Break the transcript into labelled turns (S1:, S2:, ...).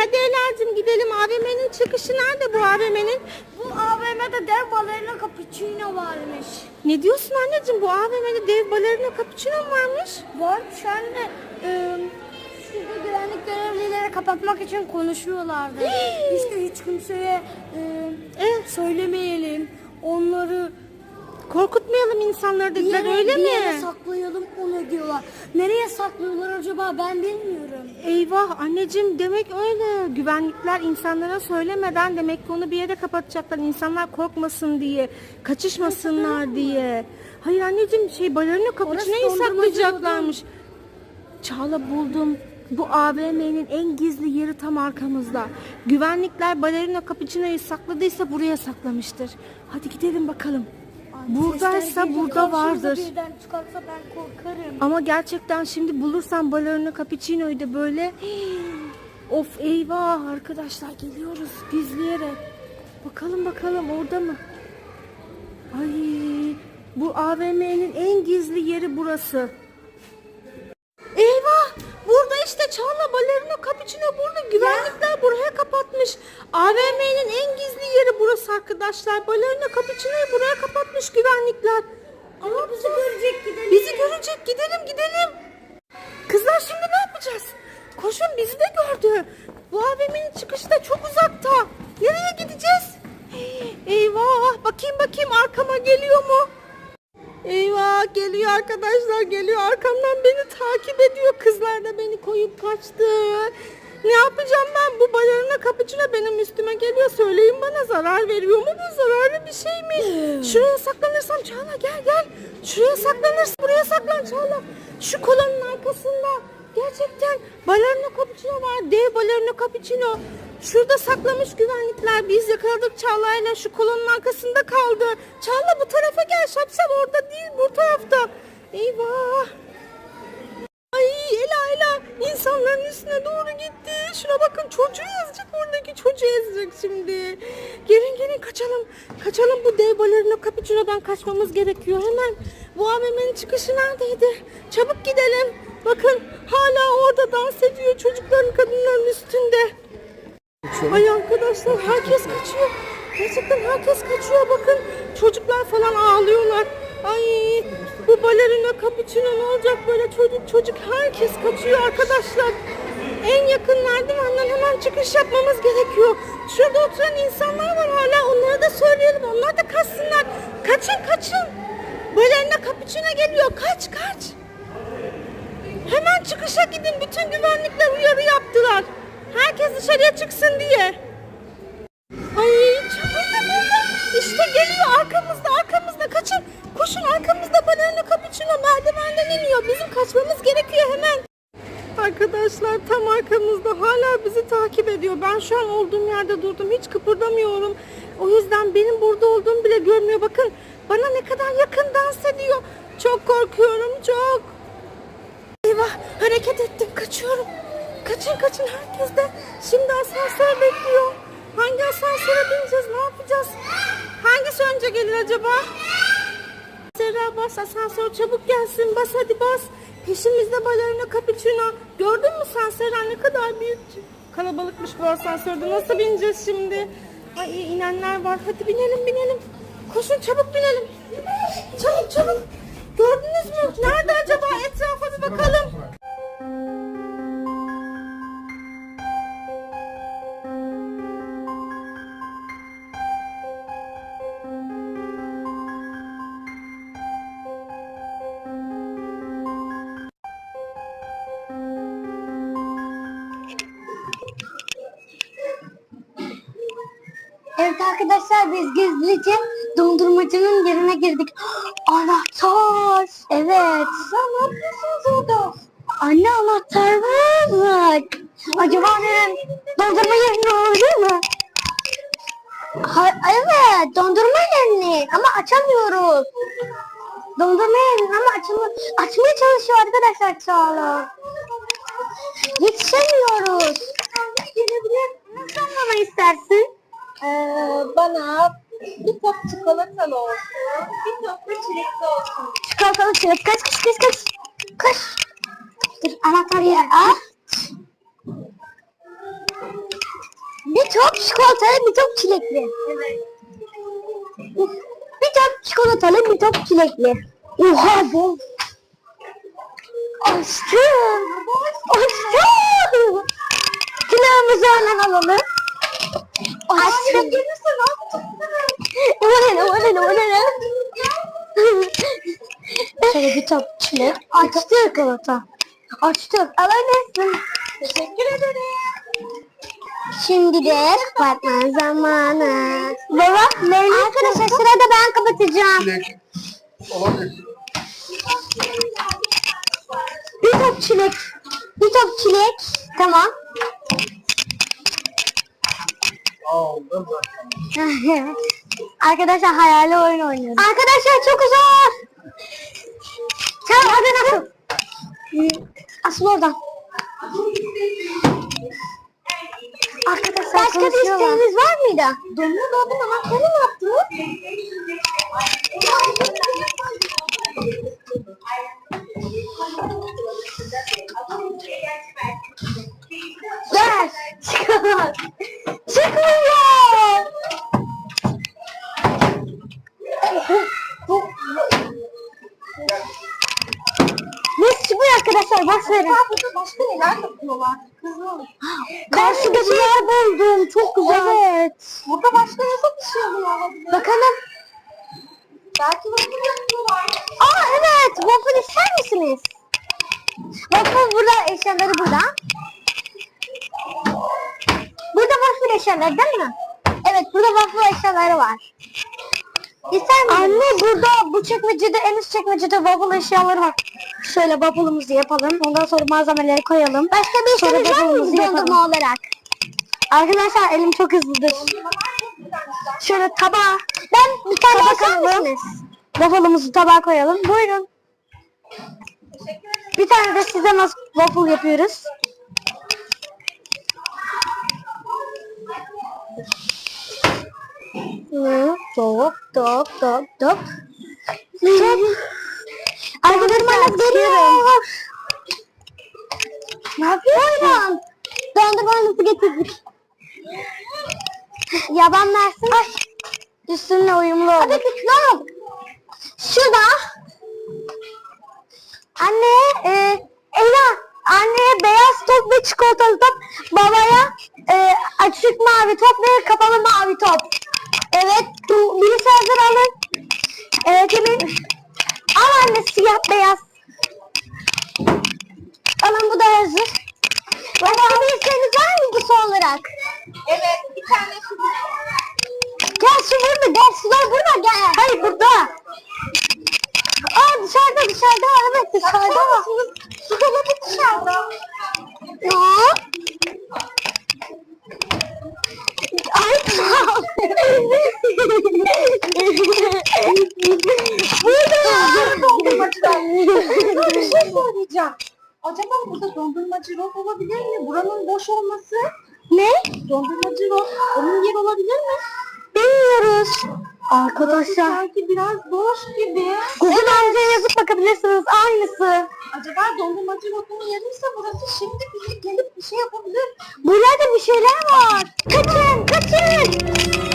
S1: Hadi Ela'cığım gidelim AVM'nin çıkışı nerede bu AVM'nin?
S2: Bu AVM'de dev balerina cappuccino varmış.
S1: Ne diyorsun anneciğim bu AVM'de dev balerina cappuccino mu varmış?
S2: Var sen de e, şurada güvenlik görevlileri kapatmak için konuşuyorlardı. işte hiç kimseye e, söylemeyelim. Onları
S1: korkutmayalım insanları dediler
S2: yere,
S1: öyle
S2: bir yere
S1: mi?
S2: saklayalım onu diyorlar. Nereye saklıyorlar acaba ben bilmiyorum.
S1: Eyvah anneciğim demek öyle. Güvenlikler insanlara söylemeden demek ki onu bir yere kapatacaklar. İnsanlar korkmasın diye, kaçışmasınlar diye. Hayır anneciğim şey balerina cappuccino'yu
S2: dondurmacı
S1: saklayacaklarmış. Çağla buldum. Bu AVM'nin en gizli yeri tam arkamızda. Güvenlikler balerina cappuccino'yu sakladıysa buraya saklamıştır. Hadi gidelim bakalım. Buradaysa burada vardır.
S2: Birden çıkarsa ben korkarım.
S1: Ama gerçekten şimdi bulursam balerina cappuccino'yu da böyle of eyvah arkadaşlar geliyoruz gizleyerek. Bakalım bakalım orada mı? Ay bu AVM'nin en gizli yeri burası. Eyvah burada işte Çağla balerina cappuccino burada güvenlikler buraya kapatmış. AVM'nin en gizli yeri burası arkadaşlar. Balerina cappuccino'yu buraya kapatmış güvenlikler.
S2: Ama bizi görecek gidelim.
S1: Bizi görecek gidelim gidelim. Kızlar şimdi ne yapacağız? Koşun bizi de gördü. Bu AVM'nin çıkışı da çok uzakta. Nereye gideceğiz? Eyvah bakayım bakayım arkama geliyor mu? Eyvah geliyor arkadaşlar geliyor arkamdan beni takip ediyor. Kızlar da beni koyup kaçtı. Ne yapacağım ben? Bu balerina kapıcına benim üstüme geliyor. Söyleyin bana zarar veriyor mu bu? Zararlı bir şey mi? Şuraya saklanırsam Çağla gel gel. Şuraya saklanırsın. Buraya saklan Çağla. Şu kolonun arkasında. Gerçekten balerina cappuccino var. Dev balerina cappuccino. Şurada saklamış güvenlikler. Biz yakaladık Çağla'yla şu kolonun arkasında kaldı. Çağla bu tarafa gel. Şapşal orada değil bu tarafta. Eyvah. Ay Ela Ela insanların üstüne doğru gitti. Şuna bakın çocuğu ezecek oradaki çocuğu ezecek şimdi. Gelin gelin kaçalım. Kaçalım bu dev balerina cappuccino'dan kaçmamız gerekiyor hemen. Bu AVM'nin çıkışı neredeydi? Çabuk gidelim. Bakın hala orada dans ediyor çocukların kadınların üstünde. Ay arkadaşlar herkes kaçıyor. Gerçekten herkes kaçıyor bakın. Çocuklar falan ağlıyorlar. Ay bu balerina cappuccino ne olacak böyle çocuk çocuk herkes kaçıyor arkadaşlar. En yakın merdivenden hemen çıkış yapmamız gerekiyor. Şurada oturan insanlar var hala onlara da söyleyelim onlar da kaçsınlar. Kaçın kaçın. Balerina cappuccino geliyor kaç kaç. Hemen çıkışa gidin. Bütün güvenlikler uyarı yaptılar. Herkes dışarıya çıksın diye. Ay burada burada. İşte geliyor arkamızda arkamızda. Kaçın. Koşun arkamızda balerina cappuccino merdivenden iniyor. Bizim kaçmamız gerekiyor hemen. Arkadaşlar tam arkamızda hala bizi takip ediyor. Ben şu an olduğum yerde durdum. Hiç kıpırdamıyorum. O yüzden benim burada olduğumu bile görmüyor. Bakın bana ne kadar yakın dans ediyor. Çok korkuyorum çok. Eyvah hareket ettim kaçıyorum. Kaçın kaçın herkes de. Şimdi asansör bekliyor. Hangi asansöre bineceğiz ne yapacağız? Hangisi önce gelir acaba? Serra bas asansör çabuk gelsin bas hadi bas. Peşimizde balerina cappuccino. Gördün mü sen Serra ne kadar büyük. Kalabalıkmış bu asansörde nasıl bineceğiz şimdi? Ay inenler var hadi binelim binelim. Koşun çabuk binelim. Çabuk çabuk. Gördünüz mü? Nerede acaba? Etrafa bir bakalım.
S2: Evet arkadaşlar biz gizlice dondurmacının yerine girdik. Anahtar. Evet. Sen ne yapıyorsunuz orada? Anne anahtar var. Acaba dedim dondurma yerine olabilir mi? Ha, evet dondurma yerini ama açamıyoruz. Dondurma yerini ama açma, açmaya çalışıyor arkadaşlar Çağla. Yetişemiyoruz. Ne zaman istersin?
S3: Ee, bana bir top çikolatalı olsun, bir top da çilekli olsun.
S2: Çikolatalı çilek. Kaç kaç kaç kaç. Kaç. Dur anahtar yer. Aç. Bir top çikolatalı, bir top çilekli. Bir top çikolatalı, bir top çilekli. Oha bu. Açtım. Açtım. Külahımızı hemen alalım. Açtım. O ne o ne o ne Şöyle bir top çilek. Açtı çikolata. Açtık. Alamazsın.
S3: Teşekkür ederim.
S2: Şimdi de kapatma zamanı. Baba, Arkadaşlar sırada ben kapatacağım.
S4: Çilek. Olabilir.
S2: Bir top çilek. Bir top çilek. Tamam.
S4: Aldım.
S2: Arkadaşlar hayali oyun oynuyoruz. Arkadaşlar çok zor. Sen hadi nasıl? Asıl oradan. Arkadaşlar Başka bir isteğiniz var mıydı?
S3: Domuz dolabın anahtarı ne yaptınız?
S2: Ver. Çıkar. Çıkmıyor.
S3: Yapıyorlar? Kızım.
S2: Karşıda bir yer buldum. Çok güzel. Evet.
S3: Burada başka nasıl bir şey oluyor olabilir?
S2: Bakalım.
S3: Belki waffle yapıyorlar.
S2: Aa evet. Waffle ister misiniz? Waffle burada, eşyaları burada. Burada waffle eşyaları değil mi? Evet, burada waffle eşyaları var. İster misiniz? Anne burada bu çekmecede, en üst çekmecede waffle eşyaları var. Şöyle waffle'ımızı yapalım. Ondan sonra malzemeleri koyalım. Başka bir işiniz var mı dondurma olarak? Arkadaşlar elim çok hızlıdır. Şöyle tabağa. Ben bir tane tabak alalım. Waffle'ımızı tabağa koyalım. Buyurun. Bir tane de size nasıl waffle yapıyoruz. Hı, Top, top, top, top. Top. Arkadaşlar geliyor. Ne yapıyorsun? Dondurmanızı getirdik. Yaban versin. Ay. Üstünle uyumlu olur. Hadi kutlayalım. Şurada. Anne, e, Ela, anneye beyaz top ve çikolatalı top, babaya e, açık mavi top ve kapalı mavi top. Evet, bu- birisi hazır alın. Evet, Emin. Al anne siyah beyaz. Alın bu da hazır. Başka bir isteğiniz var mı bu son olarak?
S3: Evet, bir tane şu
S2: Gel su burada, gel sular burada gel. Hayır burada. Aa dışarıda dışarıda evet dışarıda. Su dolabı dışarıda. Ya. Ay tamam. burada.
S3: Bir şey söyleyeceğim. Acaba burada dondurmacı rol olabilir mi? Buranın boş olması
S2: Ne?
S3: dondurmacı rol onun yeri olabilir mi?
S2: Bilmiyoruz. Arkadaşlar.
S3: Sanki biraz boş gibi.
S2: Google amcaya yazıp bakabilirsiniz. Aynısı.
S3: Acaba dondurmacı rotunun yeriyse burası şimdi bize gelip bir şey yapabilir.
S2: Burada bir şeyler var. Kaçın, kaçın.